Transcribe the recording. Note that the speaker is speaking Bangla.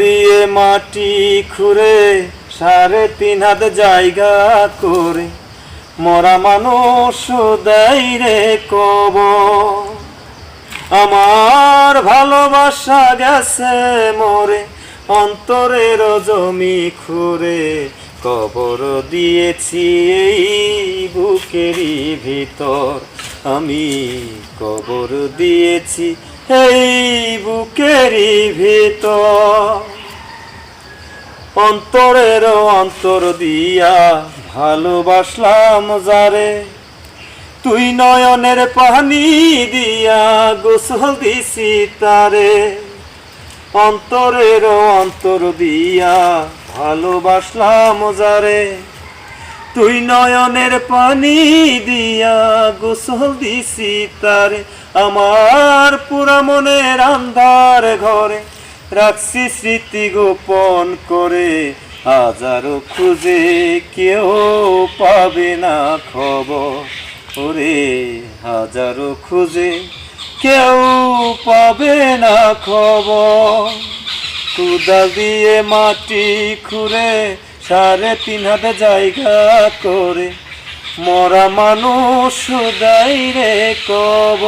দিয়ে মাটি খুঁড়ে, সাড়ে তিন হাত জায়গা করে। মরা মানুষ দেয় রে কব আমার ভালোবাসা গেছে মরে, অন্তরের জমি খুঁড়ে। কবর দিয়েছি এই বুকেরই ভিতর। আমি কবর দিয়েছি এই বুকেরই ভিতর। অন্তরের অন্তর দিয়া ভালোবাসলাম যারে। তুই নয়নের পানি দিয়া গোসল দিছি তারে। অন্তরের অন্তর দিয়া ভালোবাসলাম যারে। তুই নয়নের পানি দিয়া গোসল দিছি তারে। আমার পুরা মনের আন্ধার ঘরে। রাখছি স্মৃতি গোপন করে। হাজারো খুঁজে কেউ পাবে না খবর। ওরে, হাজারো খুঁজে কেউ পাবে না খবর। কুদা দিয়ে মাটি খুঁড়ে, সাড়ে তিন হাত জায়গা করে। মরা মানুষ দেয় রে কব